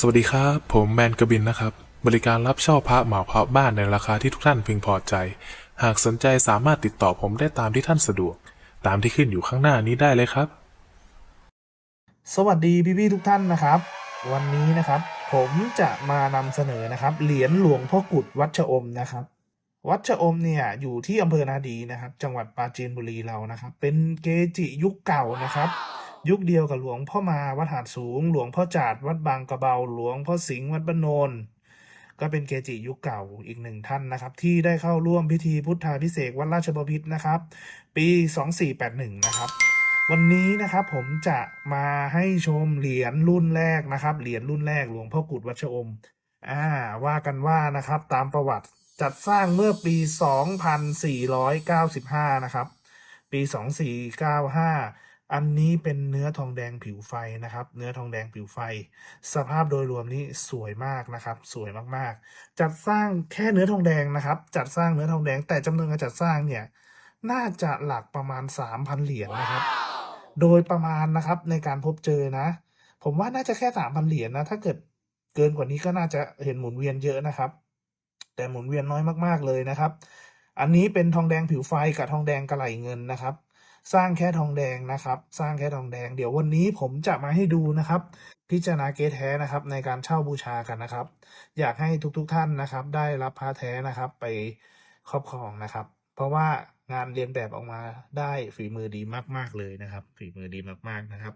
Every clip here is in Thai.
สวัสดีครับ ผมแมนกบินนะครับ บริการรับเช่าพระเหมาพระบ้านในราคาที่ทุกท่านพึงพอใจ หากสนใจสามารถติดต่อผมได้ตามที่ท่านสะดวก ตามที่ขึ้นอยู่ข้างหน้านี้ได้เลยครับ สวัสดีพี่ๆทุกท่านนะครับ วันนี้นะครับ ผมจะมานำเสนอนะครับ เหรียญหลวงพ่อกุดวัดชะอมนะครับ วัดชะอมเนี่ยอยู่ที่อำเภอนาดีนะครับ จังหวัดปราจีนบุรีเรานะครับ เป็นเกจิยุคเก่านะครับ ยุคเดียวกับหลวงพ่อมาวัดหาดสูง หลวงพ่อจาดวัดบางกระเบา หลวงพ่อสิงห์วัดบ้านโนนก็เป็นเกจิยุคเก่าอีกหนึ่งท่านนะครับ ที่ได้เข้าร่วมพิธีพุทธาพิเศษวัดราชบพิตรนะครับ ปี 2481 นะครับ วันนี้นะครับผมจะมาให้ชมเหรียญรุ่นแรกนะครับ เหรียญรุ่นแรกหลวงพ่อกุฎวัชอมอ่าว่ากันว่านะครับตามประวัติจัดสร้างเมื่อปี 2495 นะครับ ปี 2495 อันนี้เป็นเนื้อทองแดงผิวไฟนะครับ เนื้อทองแดงผิวไฟ สภาพโดยรวมนี้สวยมากนะครับ สวยมากๆ จัดสร้างแค่เนื้อทองแดงนะครับ จัดสร้างเนื้อทองแดงแต่จำนวนการจัดสร้างเนี่ยน่าจะหลักประมาณ 3,000 เหรียญนะครับ โดยประมาณนะครับในการพบเจอนะ ผมว่าน่าจะแค่ 3,000 เหรียญนะ ถ้าเกิดเกินกว่านี้ก็น่าจะเห็นหมุนเวียนเยอะนะครับ แต่หมุนเวียนน้อยมากๆเลยนะครับ อันนี้เป็นทองแดงผิวไฟกับทองแดงกระไหลเงินนะครับ สร้างแค่ทองแดงนะครับ สร้างแค่ทองแดง เดี๋ยววันนี้ผมจะมาให้ดูนะครับ พิจารณาเกแท้นะครับ ในการเช่าบูชากันนะครับ อยากให้ทุกๆท่านนะครับ ได้รับพระแท้นะครับไปครอบครองนะครับ เพราะว่างานเรียนแบบออกมาได้ฝีมือดีมากๆเลยนะครับ ฝีมือดีมากๆนะครับ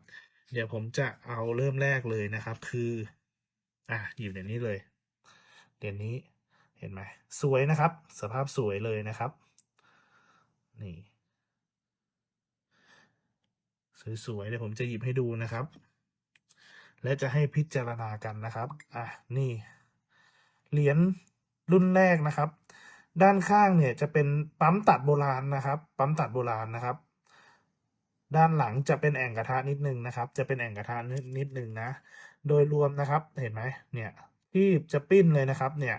เดี๋ยวผมจะเอาเริ่มแรกเลยนะครับ คือ อะหยิบเหรียญนี้เลยเหรียญนี้เห็นไหมสวยนะครับ สภาพสวยเลยนะครับ นี่ สวยๆเดี๋ยวผมจะหยิบให้ดูนะครับ และจะให้พิจารณากันนะครับอะนี่ เหรียญรุ่นแรกนะครับ ด้านข้างเนี่ยจะเป็นปั๊มตัดโบราณนะครับ ปั๊มตัดโบราณนะครับ ด้านหลังจะเป็นแอ่งกระทะนิดนึงนะครับ จะเป็นแอ่งกระทะนิดนิดนึงนะ โดยรวมนะครับเห็นไหมเนี่ยที่จะปิ้นเลยนะครับเนี่ย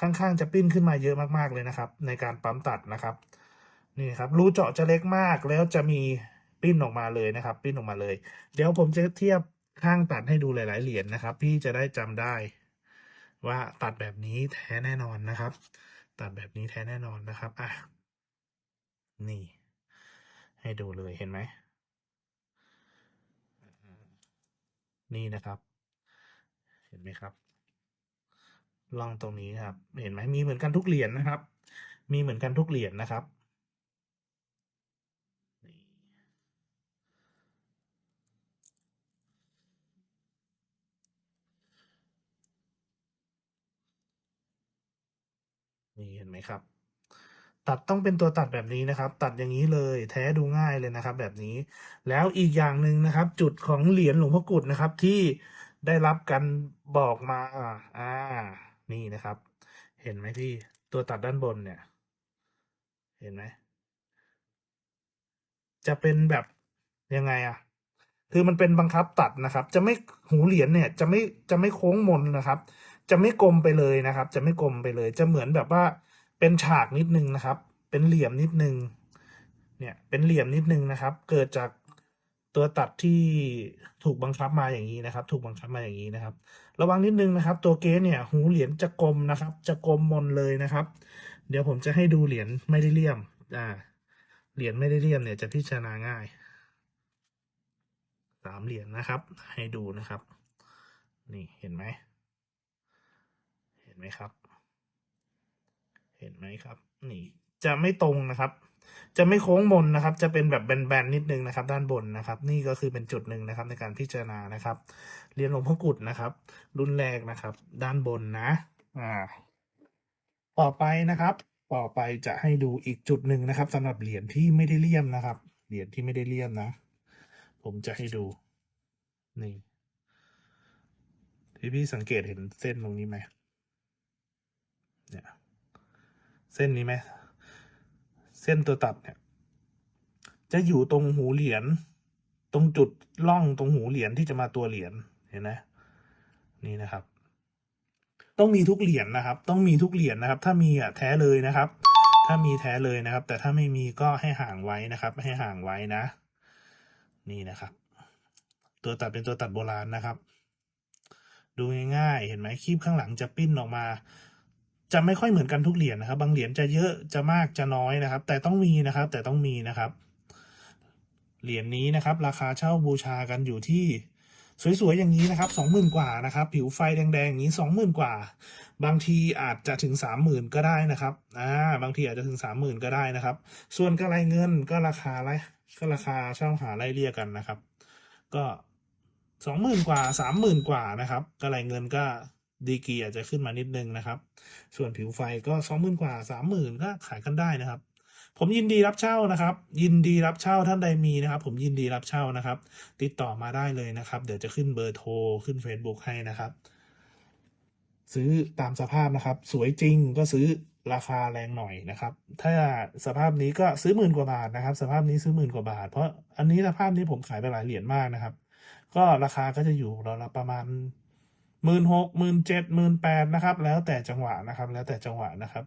ข้างๆจะปิ้นขึ้นมาเยอะมากๆเลยนะครับ ในการปั๊มตัดนะครับนี่ครับรูเจาะจะเล็กมากแล้วจะมี ปิ้นออกมาเลยนะครับปิ้นออกมาเลย เดี๋ยวผมจะเทียบข้างตัดให้ดูหลาย ๆ เหรียญนะครับ พี่จะได้จำได้ ว่าตัดแบบนี้แท้แน่นอนนะครับ ตัดแบบนี้แท้แน่นอนนะครับอะนี่ ให้ดูเลยเห็นไหมนี่นะครับ เห็นไหมครับลองตรงนี้ครับ เห็นไหมมีเหมือนกันทุกเหรียญนะครับ มีเหมือนกันทุกเหรียญนะครับนี่นี่เห็นไหม ครับ ตัดต้องเป็นตัวตัดแบบนี้นะครับ ตัดอย่างนี้เลยแท้ดูง่ายเลยนะครับ แบบนี้ แล้วอีกอย่างหนึ่งนะครับ จุดของเหรียญหลวงพ่อกุฎนะครับ ที่ได้รับการบอกมาอ่านี่นะครับ เห็นไหมพี่ตัวตัดด้านบนเนี่ย เห็นไหมจะเป็นแบบยังไงอะคือมันเป็นบังคับตัดนะครับ จะไม่หูเหรียญเนี่ย จะไม่จะไม่โค้งมนนะครับ จะไม่กลมไปเลยนะครับ จะไม่กลมไปเลย จะเหมือนแบบว่า เป็นฉากนิดนึงนะครับ เป็นเหลี่ยมนิดนึง เนี่ย เป็นเหลี่ยมนิดนึงนะครับ เกิดจากตัวตัดที่ถูกบังคับมาอย่างนี้นะครับ ถูกบังคับมาอย่างนี้นะครับ ระวังนิดนึงนะครับ ตัวเกสเนี่ย หูเหรียญจะกลมนะครับ จะกลมมนเลยนะครับ เดี๋ยวผมจะให้ดูเหรียญไม่ได้เลี่ยม อ่า เหรียญไม่ได้เลี่ยมเนี่ยจะพิจารณาง่าย สามเหรียญนะครับ ให้ดูนะครับ นี่เห็นไหม เห็นไหมครับ เห็นไหมครับ นี่จะไม่ตรงนะครับ จะไม่โค้งมนนะครับ จะเป็นแบบแบนๆนิดนึงนะครับ ด้านบนนะครับ นี่ก็คือเป็นจุดหนึ่งนะครับ ในการพิจารณานะครับเหรียญหลวงพ่อกุฎนะครับ รุ่นแรกนะครับ ด้านบนนะ อ่า ต่อไปนะครับ ต่อไปจะให้ดูอีกจุดหนึ่งนะครับสำหรับเหรียญที่ไม่ได้เลี่ยมนะครับ เหรียญที่ไม่ได้เลี่ยมนะ ผมจะให้ดู นี่พี่พี่สังเกตเห็นเส้นตรงนี้ไหมเนี่ย ส้นนี้ไหมเส้นตัวตัดเนี่ย จะอยู่ตรงหูเหรียญตรงจุดล่องตรงหูเหรียญที่จะมาตัวเหรียญเห็นไหมนี่นะครับ ต้องมีทุกเหรียญนะครับ ต้องมีทุกเหรียญนะครับ ถ้ามีอะแท้เลยนะครับ ถ้ามีแท้เลยนะครับ แต่ถ้าไม่มีก็ให้ห่างไว้นะครับ ให้ห่างไว้นะ นี่นะครับ ตัวตัดเป็นตัวตัดโบราณนะครับ ดูง่ายๆ เห็นไหมคีบข้างหลังจะปิ้นออกมา จะไม่ค่อยเหมือนกันทุกเหรียญนะครับ บางเหรียญจะเยอะจะมากจะน้อยนะครับ แต่ต้องมีนะครับ แต่ต้องมีนะครับ เหรียญนี้นะครับ ราคาเช่าบูชากันอยู่ที่สวยๆอย่างนี้นะครับสองหมื่นกว่านะครับ ผิวไฟแดงๆอย่างนี้สองหมื่นกว่า บางทีอาจจะถึงสามหมื่นก็ได้นะครับอ่าบางทีอาจจะถึงสามหมื่นก็ได้นะครับ ส่วนกระไรเงินก็ราคาไรก็ราคาเช่าหาไล่เรียกกันนะครับ ก็สองหมื่นกว่าสามหมื่นกว่านะครับกระไรเงินก็ ดีกีอาจจะขึ้นมานิดนึงนะครับ ส่วนผิวไฟก็สองหมื่นกว่าสามหมื่นก็ขายกันได้นะครับ ผมยินดีรับเช่านะครับ ยินดีรับเช่าท่านใดมีนะครับ ผมยินดีรับเช่านะครับ ติดต่อมาได้เลยนะครับ เดี๋ยวจะขึ้นเบอร์โทรขึ้น Facebook ให้นะครับ ซื้อตามสภาพนะครับ สวยจริงก็ซื้อราคาแรงหน่อยนะครับ ถ้าสภาพนี้ก็ซื้อหมื่นกว่าบาทนะครับ สภาพนี้ซื้อหมื่นกว่าบาท เพราะอันนี้สภาพนี้ผมขายไปหลายเหรียญมากนะครับ ก็ราคาก็จะอยู่ราวๆประมาณ หมื่นหกหมื่นเจ็ดหมื่นแปดนะครับ แล้วแต่จังหวะนะครับ แล้วแต่จังหวะนะครับ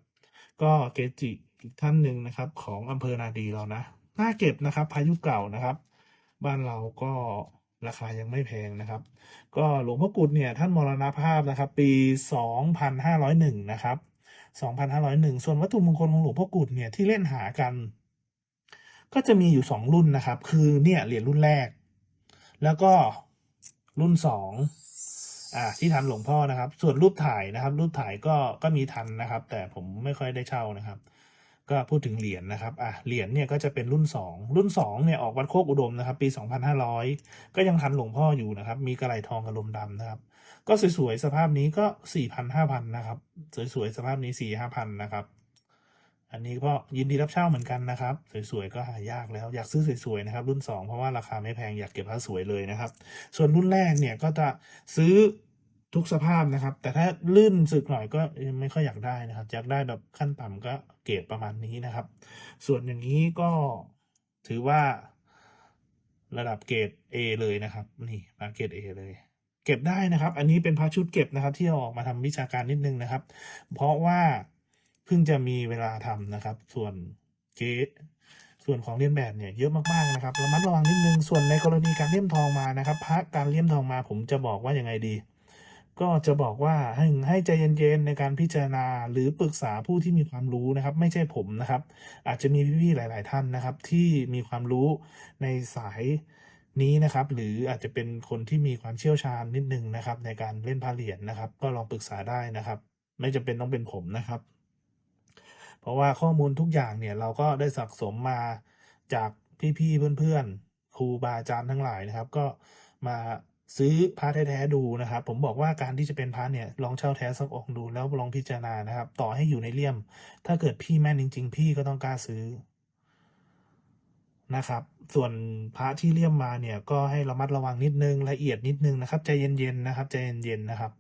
ก็เกจิอีกท่านหนึ่งนะครับ ของอำเภอนาดีเรานะน่าเก็บนะครับ พายุเก่านะครับ บ้านเราก็ราคายังไม่แพงนะครับ ก็หลวงพ่อกุฎเนี่ยท่านมรณภาพนะครับ ปี 2501 นะครับ 2501 ส่วนวัตถุมงคลของหลวงพ่อกุฎเนี่ยที่เล่นหากัน ก็จะมีอยู่สองรุ่นนะครับ คือเนี่ยเหรียญรุ่นแรก แล้วก็รุ่นส อ่าที่ทันหลวงพ่อนะครับ ส่วนรูปถ่ายนะครับ รูปถ่ายก็ก็มีทันนะครับ แต่ผมไม่ค่อยได้เช่านะครับ ก็พูดถึงเหรียญนะครับอะเหรียญเนี่ยก็จะเป็นรุ่นสองรุ่นสองเนี่ยออกวัดโคกอุดมนะครับ ปีสองพันห้าร้อยก็ยังทันหลวงพ่ออยู่นะครับ มีกระไหลทองกับลมดำนะครับ ก็สวยๆสภาพนี้ก็สี่พันห้าพันนะครับ สวยๆสภาพนี้สี่ห้าพันนะครับ อันนี้ก็ยินดีรับเช่าเหมือนกันนะครับ สวยๆก็หายากแล้วอยากซื้อสวยๆนะครับ รุ่นสองเพราะว่าราคาไม่แพงอยากเก็บผ้าสวยเลยนะครับ ส่วนรุ่นแรกเนี่ยก็จะซื้อทุกสภาพนะครับ แต่ถ้าลื่นสึกหน่อยก็ไม่ค่อยอยากได้นะครับอยากได้แบบขั้นต่ำก็เกรดประมาณนี้นะครับ ส่วนอย่างนี้ก็ถือว่าระดับเกรด A เลยนะครับนี่มาเกรด A เลย เก็บได้นะครับ อันนี้เป็นพระชุดเก็บนะครับ ที่เอาออกมาทำวิชาการนิดนึงนะครับ เพราะว่า เพิ่งจะมีเวลาทำนะครับ ส่วนเกรดส่วนของเลียนแบบเนี่ยเยอะมากๆนะครับระมัดระวังนิดนึงส่วนในกรณีการเลี่ยมทองมานะครับพระการเลี่ยมทองมาผมจะบอกว่ายังไงดี ก็จะบอกว่าให้ให้ใจเย็นๆในการพิจารณาหรือปรึกษาผู้ที่มีความรู้นะครับ ไม่ใช่ผมนะครับ อาจจะมีพี่ๆหลาย ๆ ท่านนะครับ ที่มีความรู้ในสายนี้นะครับ หรืออาจจะเป็นคนที่มีความเชี่ยวชาญนิดนึงนะครับ ในการเล่นพาเหรียญนะครับ ก็ลองปรึกษาได้นะครับ ไม่จำเป็นต้องเป็นผมนะครับ เพราะว่าข้อมูลทุกอย่างเนี่ยเราก็ได้สะสมมาจากพี่ๆเพื่อนๆครูบาอาจารย์ทั้งหลายนะครับ ก็มาซื้อพระแท้ๆดูนะครับ ผมบอกว่าการที่จะเป็นพระเนี่ยลองเช่าแท้สักองค์ดูแล้วลองพิจารณานะครับ ต่อให้อยู่ในเลี่ยม ถ้าเกิดพี่แม่นจริง ๆ พี่ก็ต้องกล้าซื้อนะครับ ส่วนพระที่เลี่ยมมาเนี่ยก็ให้ระมัดระวังนิดนึงละเอียดนิดนึงนะครับใจเย็นๆนะครับใจเย็นๆนะครับ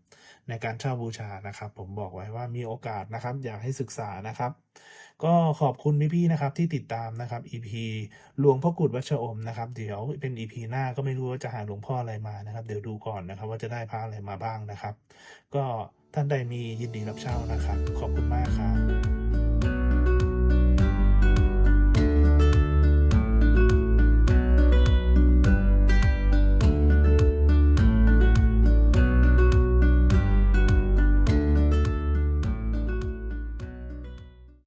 ในการเช่าบูชานะครับ ผมบอกไว้ว่ามีโอกาสนะครับ อยากให้ศึกษานะครับ ก็ขอบคุณพี่ๆนะครับที่ติดตามนะครับ EP หลวงพ่อกุฎวัชอมนะครับ เดี๋ยวเป็น EP หน้าก็ไม่รู้ว่าจะหาหลวงพ่ออะไรมานะครับ เดี๋ยวดูก่อนนะครับ ว่าจะได้พระอะไรมาบ้างนะครับ ก็ท่านใดมียินดีรับเช่านะครับ ขอบคุณมากครับ